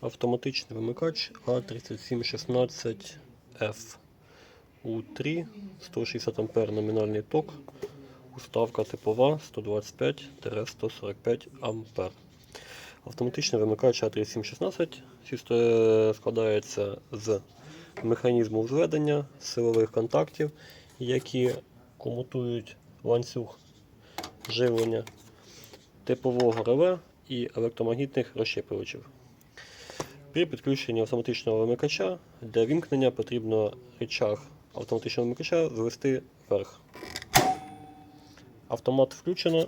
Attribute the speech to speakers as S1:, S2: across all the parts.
S1: Автоматичний вимикач А3716F. У3 160 А номінальний ток. Уставка типова 125-145 А. Автоматичний вимикач А3716 складається з механізму зведення силових контактів, які комутують ланцюг живлення, типового реле і електромагнітних розщеплювачів. При підключенні автоматичного вимикача для вімкнення потрібно рычаг автоматичного вимикача звести вверх. Автомат включено,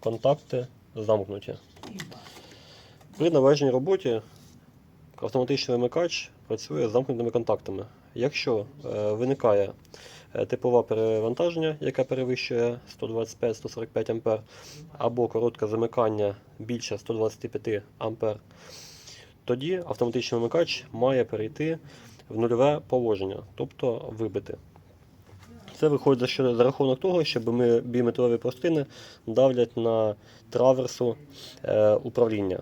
S1: контакти замкнуті. При належній роботі автоматичний вимикач працює з замкнутими контактами. Якщо е, виникає е, типове перевантаження, яке перевищує 125-145 А, або коротке замикання більше 125 А, тоді автоматичний вимикач має перейти в нульове положення, тобто вибити. Це виходить за, що, за рахунок того, що ми біметрові пластини давлять на траверсу е, управління.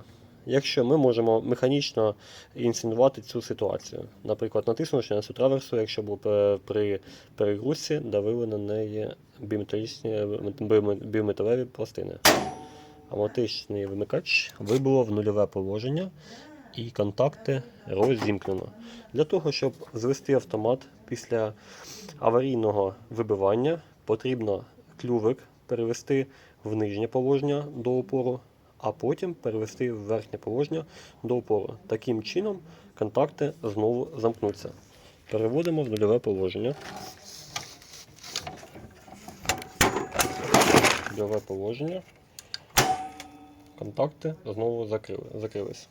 S1: Якщо ми можемо механічно інсценувати цю ситуацію, наприклад, натиснувши на цю траверсу, якщо б е, при перегрузці давили на неї біметалеві пластини. Автоматичний вимикач вибило в нульове положення і контакти розімкнено. Для того, щоб звести автомат після аварійного вибивання, потрібно клювик перевести в нижнє положення до опору, а потім перевести в верхнє положення до опору. Таким чином контакти знову замкнуться. Переводимо в нульове положення. Нульове положення. Контакти знову закрили, закрились.